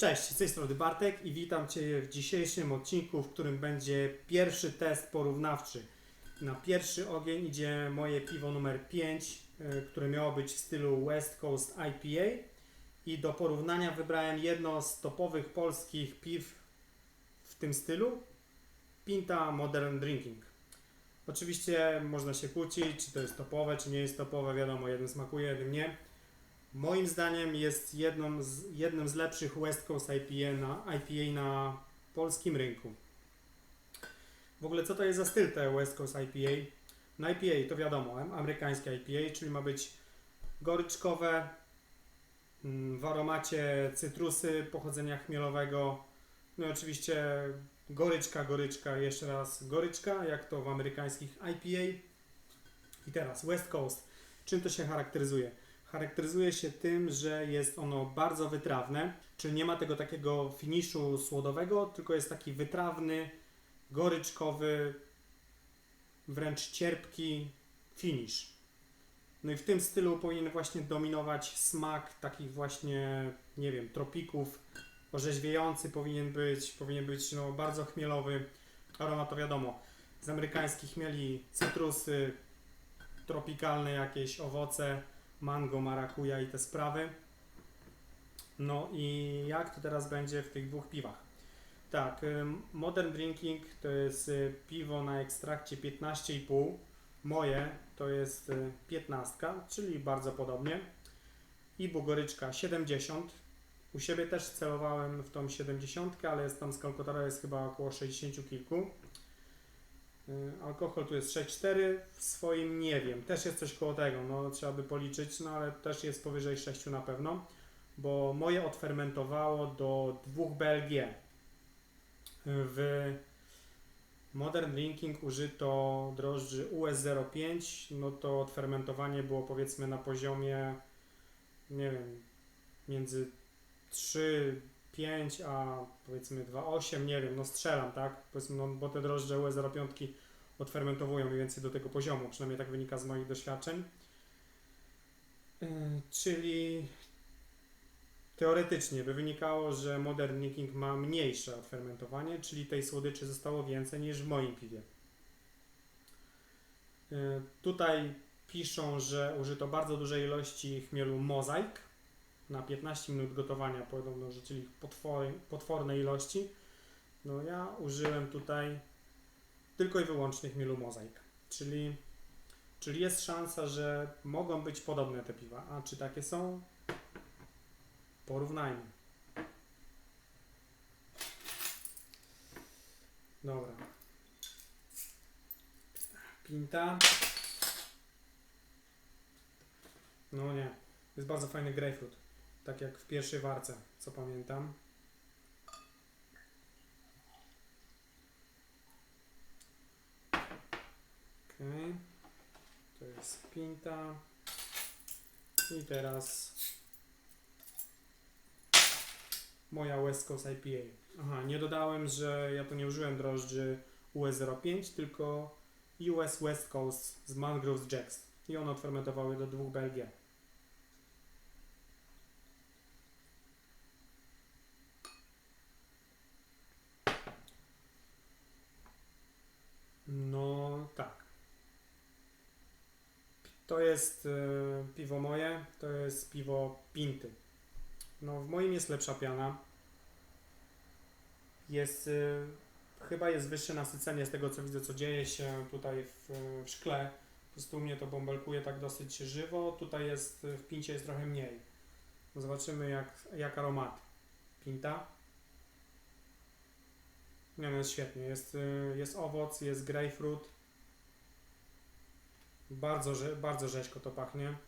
Cześć, z tej strony Bartek i witam Cię w dzisiejszym odcinku, w którym będzie pierwszy test porównawczy. Na pierwszy ogień idzie moje piwo numer 5, y, które miało być w stylu West Coast IPA i do porównania wybrałem jedno z topowych polskich piw w tym stylu, Pinta Modern Drinking. Oczywiście można się kłócić, czy to jest topowe, czy nie jest topowe, wiadomo, jednym smakuje, jednym nie. Moim zdaniem jest jedną z, jednym z lepszych West Coast IPA na, IPA na polskim rynku. W ogóle co to jest za styl te West Coast IPA? No IPA to wiadomo, am- amerykańskie IPA, czyli ma być goryczkowe, mm, w aromacie cytrusy pochodzenia chmielowego, no i oczywiście goryczka, goryczka, jeszcze raz goryczka, jak to w amerykańskich IPA. I teraz West Coast. Czym to się charakteryzuje? Charakteryzuje się tym, że jest ono bardzo wytrawne, czyli nie ma tego takiego finiszu słodowego, tylko jest taki wytrawny, goryczkowy, wręcz cierpki finish. No i w tym stylu powinien właśnie dominować smak takich właśnie, nie wiem, tropików, orzeźwiający powinien być, powinien być no, bardzo chmielowy. Aromat to wiadomo, z amerykańskich chmieli cytrusy, tropikalne jakieś owoce, mango, marakuja i te sprawy. No i jak to teraz będzie w tych dwóch piwach? Tak, ym, Modern Drinking to jest y, piwo na ekstrakcie 15,5. Moje to jest y, 15, czyli bardzo podobnie. I Bugoryczka 70. U siebie też celowałem w tą 70, ale jest tam z kalkulatora jest chyba około 60 kilku. Y, Alkohol tu jest 6,4, w swoim nie wiem, też jest coś koło tego, no trzeba by policzyć, no ale też jest powyżej 6 na pewno, bo moje odfermentowało do 2 BLG. W Modern Drinking użyto drożdży US05, no to odfermentowanie było powiedzmy na poziomie, nie wiem, między 3, 5, a powiedzmy 2,8, nie wiem, no strzelam, tak? Powiedzmy, no, bo te drożdże UE05 odfermentowują mniej więcej do tego poziomu, przynajmniej tak wynika z moich doświadczeń. Yy, czyli teoretycznie by wynikało, że Modern Drinking ma mniejsze odfermentowanie, czyli tej słodyczy zostało więcej niż w moim piwie. Yy, Tutaj piszą, że użyto bardzo dużej ilości chmielu mozaik, na 15 minut gotowania podobno rzucili potwory, potworne ilości. No ja użyłem tutaj tylko i wyłącznie chmielu mozaik. Czyli, czyli jest szansa, że mogą być podobne te piwa. A czy takie są? Porównajmy. Dobra. Pinta. No nie. Jest bardzo fajny grapefruit. Tak jak w pierwszej warce, co pamiętam. Okej. To jest pinta. I teraz moja West Coast IPA. Aha, nie dodałem, że ja tu nie użyłem drożdży US05, tylko US West Coast z Mangroves Jacks. I one odfermentowały do 2 BLG. No tak. To jest e, piwo moje, to jest piwo Pinty. No w moim jest lepsza piana. Jest e, chyba jest wyższe nasycenie z tego co widzę, co dzieje się tutaj w, w szkle. Po prostu mnie to bąbelkuje tak dosyć żywo. Tutaj jest w pincie jest trochę mniej. Zobaczymy jak, jak aromat. Pinta. Nie no, jest świetnie. Jest, jest owoc, jest grapefruit. Bardzo, bardzo rzeźko to pachnie.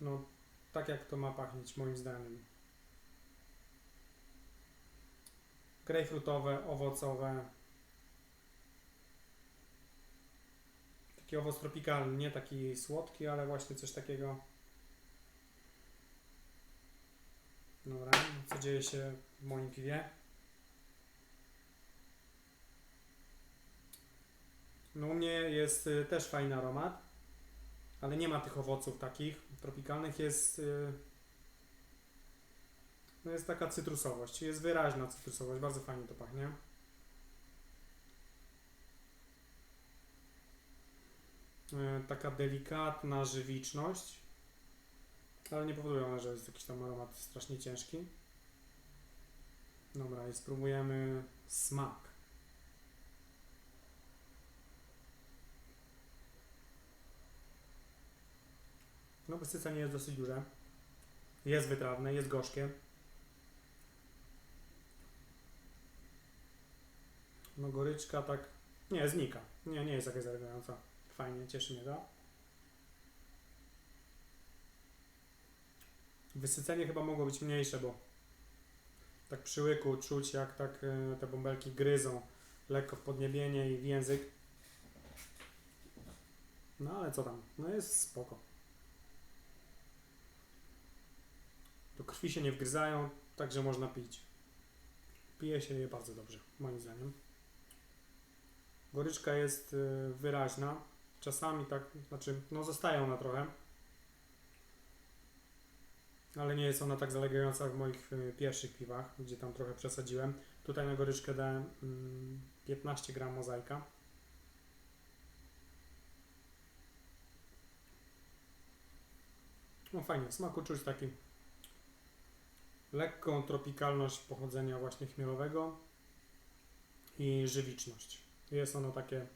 No, tak jak to ma pachnieć, moim zdaniem. Grapefruitowe, owocowe. Taki owoc tropikalny, nie taki słodki, ale właśnie coś takiego. Dobra, co dzieje się w moim piwie? No u mnie jest y, też fajny aromat, ale nie ma tych owoców takich tropikalnych. Jest y, No jest taka cytrusowość, jest wyraźna cytrusowość, bardzo fajnie to pachnie. E, Taka delikatna żywiczność, ale nie powoduje ona, że jest jakiś tam aromat strasznie ciężki. Dobra, i spróbujemy smak. No, wysycenie jest dosyć duże. Jest wytrawne, jest gorzkie. No goryczka tak... Nie, znika. Nie, nie jest jakaś zalegająca. Fajnie, cieszy mnie to. Wysycenie chyba mogło być mniejsze, bo tak przy łyku czuć jak tak e, te bąbelki gryzą lekko w podniebienie i w język. No ale co tam, no jest spoko. Do krwi się nie wgryzają, także można pić. Pije się je bardzo dobrze, moim zdaniem. Goryczka jest y, wyraźna. Czasami tak, znaczy, no zostaje ona trochę. Ale nie jest ona tak zalegająca w moich y, pierwszych piwach, gdzie tam trochę przesadziłem. Tutaj na goryczkę dałem mm, 15 gram mozaika. No fajnie, smaku czuć taki lekką tropikalność pochodzenia właśnie chmielowego i żywiczność. Jest ono takie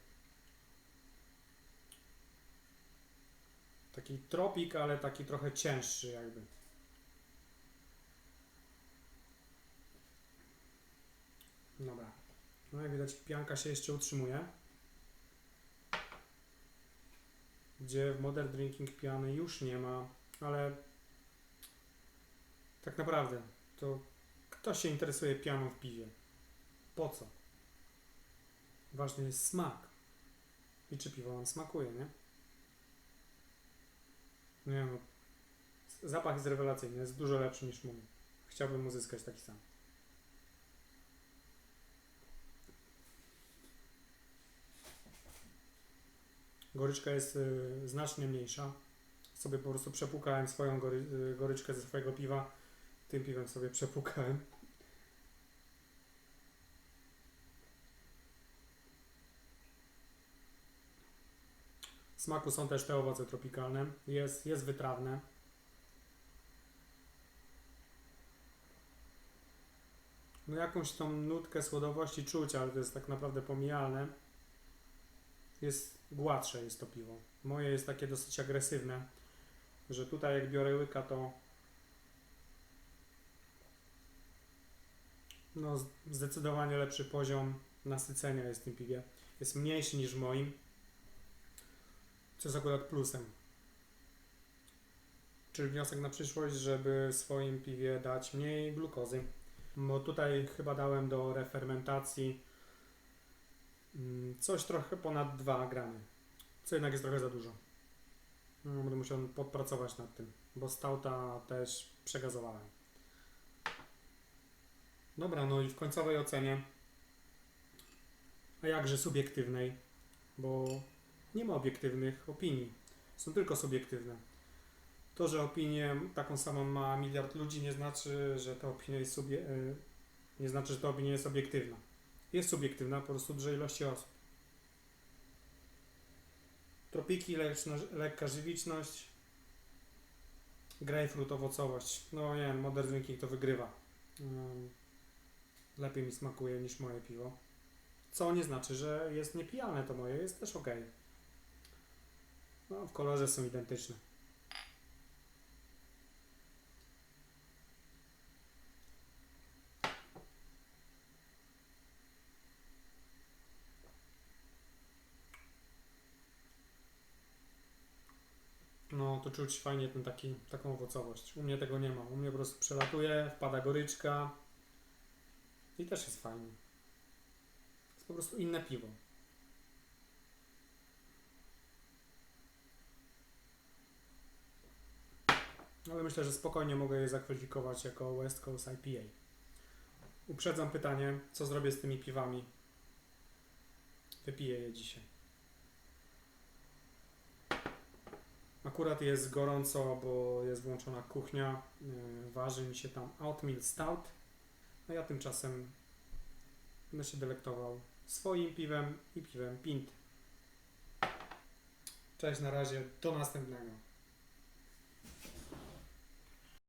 taki tropik, ale taki trochę cięższy jakby. Dobra. No jak widać pianka się jeszcze utrzymuje. Gdzie w Modern Drinking piany już nie ma, ale tak naprawdę to kto się interesuje pianą w piwie? Po co? Ważny jest smak. I czy piwo wam smakuje, nie? Nie no. Zapach jest rewelacyjny, jest dużo lepszy niż mój. Chciałbym uzyskać taki sam. Goryczka jest y, znacznie mniejsza. Sobie po prostu przepłukałem swoją gory, y, goryczkę ze swojego piwa. Tym piwem sobie przepłukałem. W smaku są też te owoce tropikalne. Jest, jest wytrawne. No jakąś tą nutkę słodowości czuć, ale to jest tak naprawdę pomijalne. Jest gładsze jest to piwo. Moje jest takie dosyć agresywne, że tutaj jak biorę łyka to no zdecydowanie lepszy poziom nasycenia jest w tym piwie. Jest mniejszy niż w moim, co jest akurat plusem. Czyli wniosek na przyszłość, żeby swoim piwie dać mniej glukozy. Bo tutaj chyba dałem do refermentacji mm, coś trochę ponad 2 gramy. Co jednak jest trochę za dużo. No, będę musiał podpracować nad tym, bo stauta też przegazowałem. Dobra, no i w końcowej ocenie, a jakże subiektywnej, bo nie ma obiektywnych opinii, są tylko subiektywne. To, że opinię taką samą ma miliard ludzi, nie znaczy, że ta opinia jest subie, y, nie znaczy, że ta opinia jest obiektywna. Jest subiektywna po prostu dużej ilości osób. Tropiki, leczna, lekka żywiczność, grapefruit, owocowość. No nie wiem, Modern Drinking to wygrywa. Lepiej mi smakuje niż moje piwo. Co nie znaczy, że jest niepijalne to moje, jest też ok. No, w kolorze są identyczne. No, to czuć fajnie ten taki, taką owocowość. U mnie tego nie ma. U mnie po prostu przelatuje, wpada goryczka i też jest fajnie. Jest po prostu inne piwo. Ale myślę, że spokojnie mogę je zakwalifikować jako West Coast IPA. Uprzedzam pytanie, co zrobię z tymi piwami. Wypiję je dzisiaj. Akurat jest gorąco, bo jest włączona kuchnia. Yy, waży mi się tam Oatmeal Stout. A ja tymczasem będę się delektował swoim piwem i piwem Pint. Cześć, na razie, do następnego.